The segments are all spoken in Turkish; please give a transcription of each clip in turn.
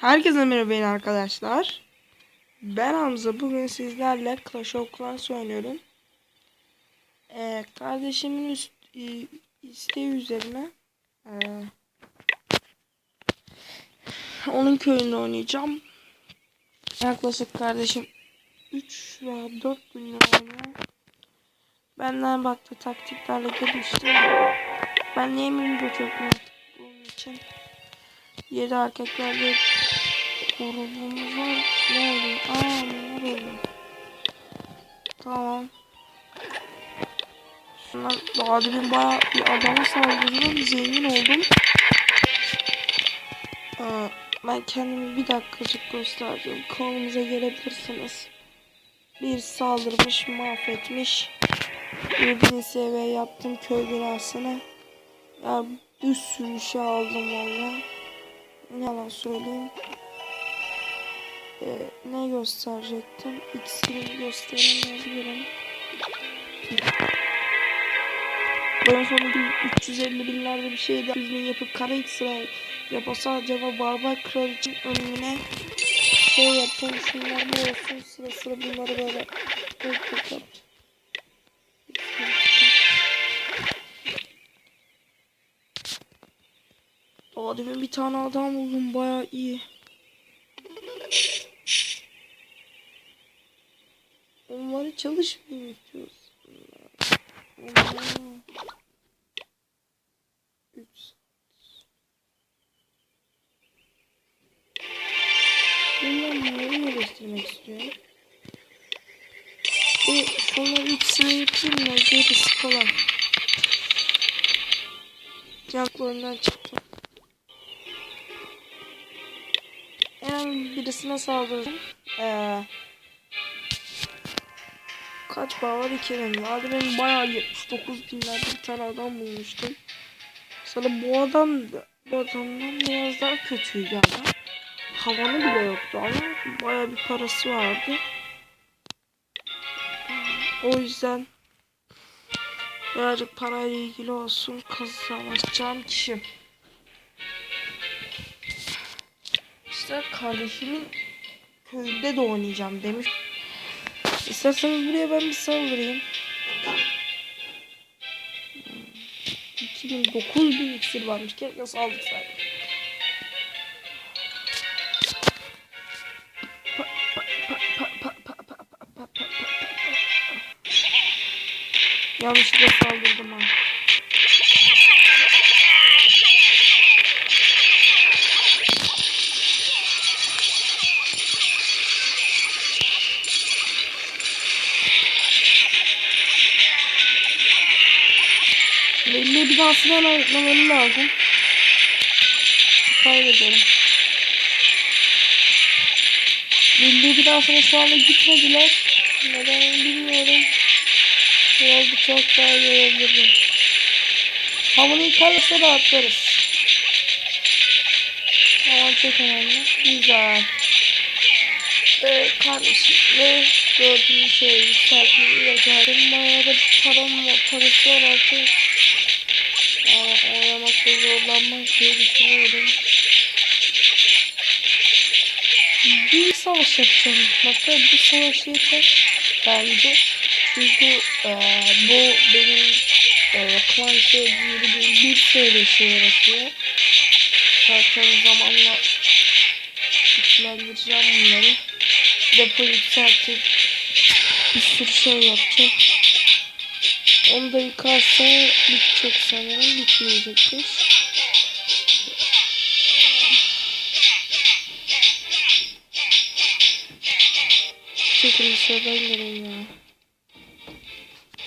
Herkese merhaba arkadaşlar. Ben Hamza. Bugün sizlerle Clash of Clans oynuyorum. Ee, kardeşimin üst, e, isteği üzerine e, onun köyünde oynayacağım. Yaklaşık kardeşim 3 veya 4 bin lira oynuyor. Benden baktı taktiklerle gelişti. Ben niye mi götürdüm? 7 erkeklerde grubumuz var. Ne oluyor? Aa neler oluyor? Tamam. Şunlar daha demin bayağı bir adama saldırdım. Zengin oldum. Aa, ben kendimi bir dakikacık göstereceğim. Kanalımıza gelebilirsiniz. Bir saldırmış, mahvetmiş. Bir seviye yaptım köy binasını. Ya bir sürü şey aldım vallahi. Ne yalan söyleyeyim. Ee, ne gösterecektim? X'ini gösteremeyebilirim. Ben sonra bir 350 binlerde bir şey de yüzünü yapıp kara X'e yapasa acaba Barbar Kral için önüne şey yapacağım şunlar bu olsun sıra sıra bunları böyle tek tek yap. Aa demin bir tane adam buldum baya iyi. Onları çalışmıyor Bundan neleri yerleştirmek istiyorum? Ve şunları ikisini yapayım da gerisi kolay. Yanklarından çıktım. Herhangi birisine saldırdım. Ee, kaç bağ var? 2000. Hadi ben bayağı 79 binlerde bir tane adam bulmuştum. Sonra bu adam bu adamdan biraz daha kötüydü ama. Havanı bile yoktu ama bayağı bir parası vardı. O yüzden birazcık parayla ilgili olsun kazanacağım kişi. İşte kardeşimin köyünde de oynayacağım demiş. İsterseniz buraya ben bir saldırayım. 2000 9000 iksir varmış. Keşke saldırsaydım. Yanlışlıkla saldırdım ha. Bir dansını hemen gitmem lazım. Kaybederim. Belli bir dansına şu anda gitmediler. Neden bilmiyorum. Bu oldu çok daha iyi olurdu. Hamını yıkarsa da atlarız. Aman çok önemli. Güzel. Ee, kardeşim ve gördüğüm şeyi yükseltmeyi yaparım. Bayağı da param var, parası var artık. Oynamakta zorlanmak diye düşünüyorum. Bir savaş yapacağım. Bakın bir savaş yeter. Bence. Çünkü e, bu benim e, klan şey bir, şey yaratıyor. Zaten zamanla güçlendireceğim bunları. Depo yükseltip bir sürü şey yapacak. Onu da yıkarsa bitecek sanırım. Bitmeyecektir. Çekil dışarıdan gelin ya.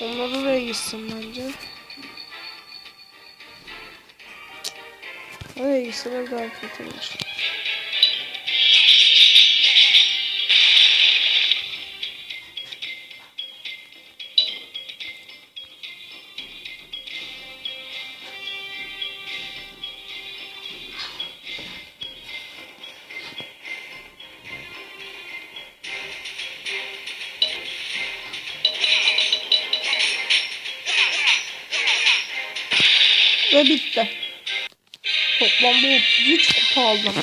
Onlar oraya gitsin bence. Oraya gitseler daha kötü. Toplamda 33 kupa aldım.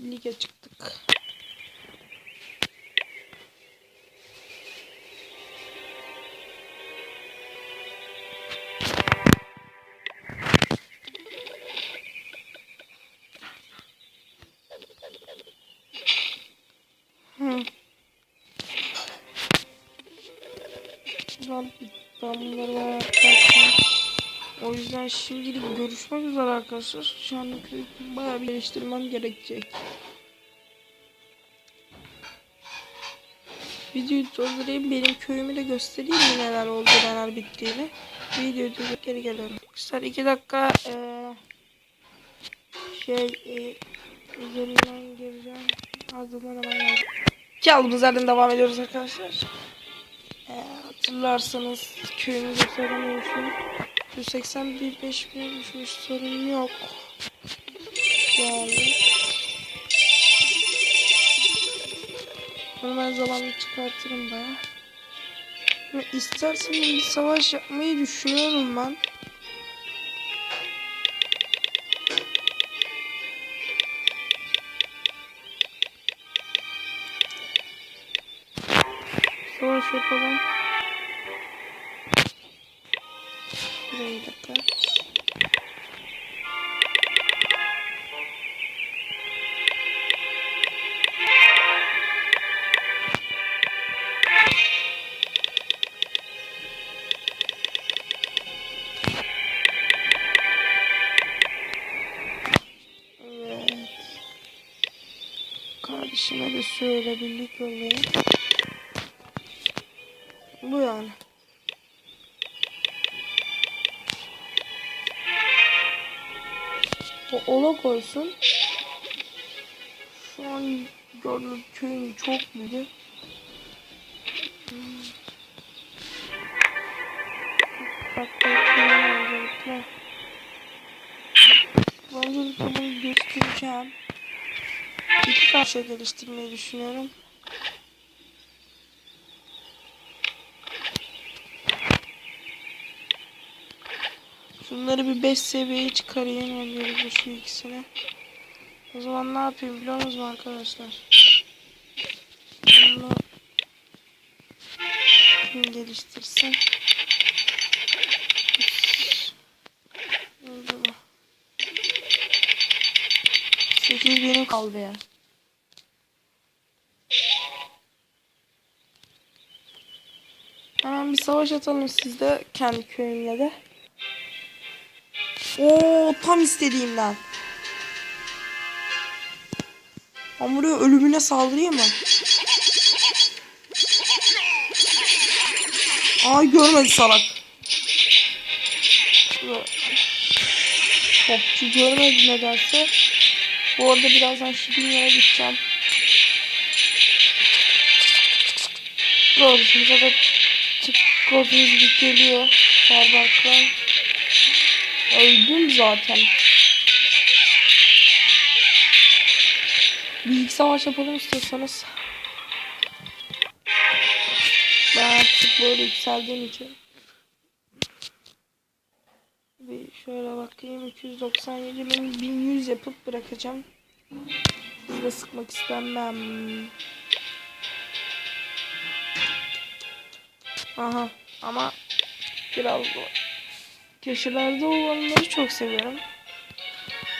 lige çıktık. Hı. Ben, bunları bayağı. O yüzden şimdilik görüşmek üzere arkadaşlar. Şu an bayağı bir geliştirmem gerekecek. Videoyu durdurayım. Benim köyümü de göstereyim mi neler oldu neler bittiğini. Videoyu durdurup geri geliyorum. Arkadaşlar iki dakika eee, şey eee, üzerinden gireceğim. Ardından hemen geldim. Kaldığımız yerden devam ediyoruz arkadaşlar. Eee, hatırlarsanız köyümüzü söylememişim. 181 5000'e düşmüş sorun yok. Yani. Ben zamanla çıkartırım baya. Ve istersen bir savaş yapmayı düşünüyorum ben. Savaş yapalım. Söyle birlik yollayın. Bu yani. O ola koysun. Şu an gördüğüm köyün çok. Hmm. Bak bakayım bunu göstereceğim. İki parça geliştirmeyi düşünüyorum. Şunları bir 5 seviyeye çıkarayım öncelikle şu ikisini. O zaman ne yapayım biliyor musunuz arkadaşlar? Bunu kim geliştirsin? Nerede bu? 8 benim kaldı ya. Hemen bir savaş atalım sizde kendi köyümle de. Oo tam istediğimden. Ben buraya ölümüne saldırayım mı? Ay görmedi salak. Topçu görmedi nedense. Bu arada birazdan Şibinler'e gideceğim. Doğrusumuza da çık kodumuz bir geliyor. Barbarklar. Öldüm zaten. Bir ilk savaş yapalım istiyorsanız. Ben artık böyle yükseldiğim için. Bir şöyle bakayım 297 bin 1100 yapıp bırakacağım. Sizi sıkmak istemem. Aha ama biraz. Köşelerde olanları çok seviyorum.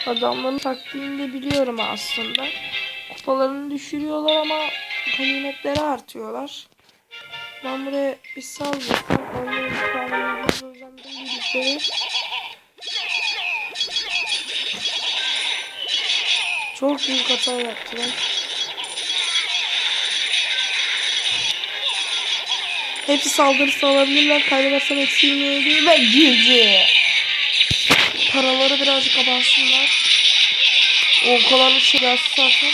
Adamların taktiğini de biliyorum aslında. Kupalarını düşürüyorlar ama ganimetleri artıyorlar. Ben buraya bir saldırsam onların puanını bulacağım birlikleri. Çok büyük hata yaptılar. Hepsi saldırısı alabilirler. Kaybedersem eksi 27 ve GG. Paraları birazcık abansınlar. O kadar bir şey gelsin zaten.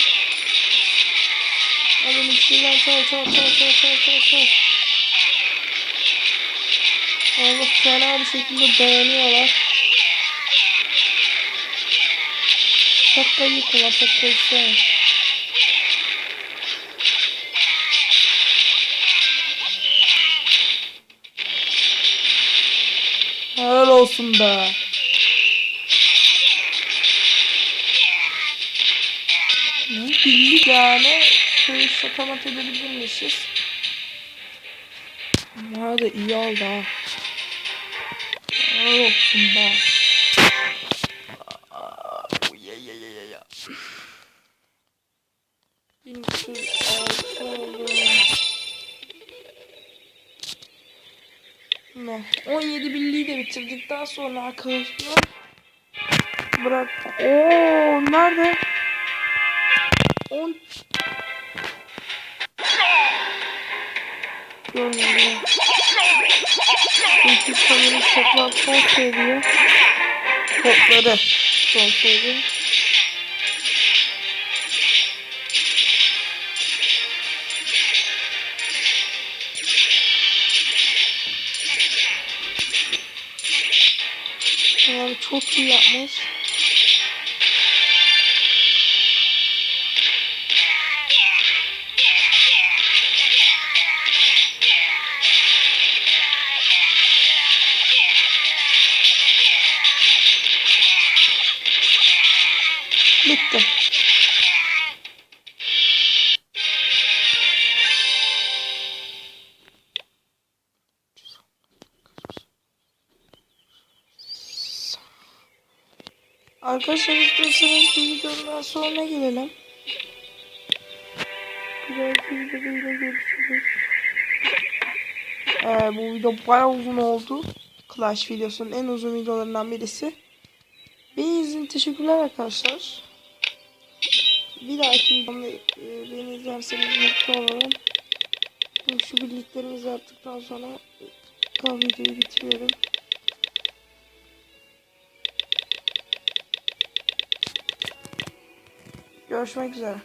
Hemen içinden çal çal çal çal çal çal çal. Allah fena bir şekilde dayanıyorlar. Şapkayı kullan şapkayı sen. Helal olsun be. Bildik yani. Şöyle şatamat edebilirmişiz. Bana da iyi oldu ha. Helal olsun be. Aa, Ne? 17 birliği de bitirdik. Daha sonra arkadaşlar bırak. Oo nerede? 10 Görmüyorum. Çünkü sanırım toplar son seviye. Topları son seviye. Çok iyi yapmış. Arkadaşlar istiyorsanız bir videodan sonra gelelim. Bir dahaki videoda görüşürüz. Ee, bu video bayağı uzun oldu. Clash videosunun en uzun videolarından birisi. Beni izlediğiniz teşekkürler arkadaşlar. Bir dahaki videomda e, beni izlerseniz mutlu olurum. Şu birliklerimizi yaptıktan sonra e, videoyu bitiriyorum. Görüşmek üzere.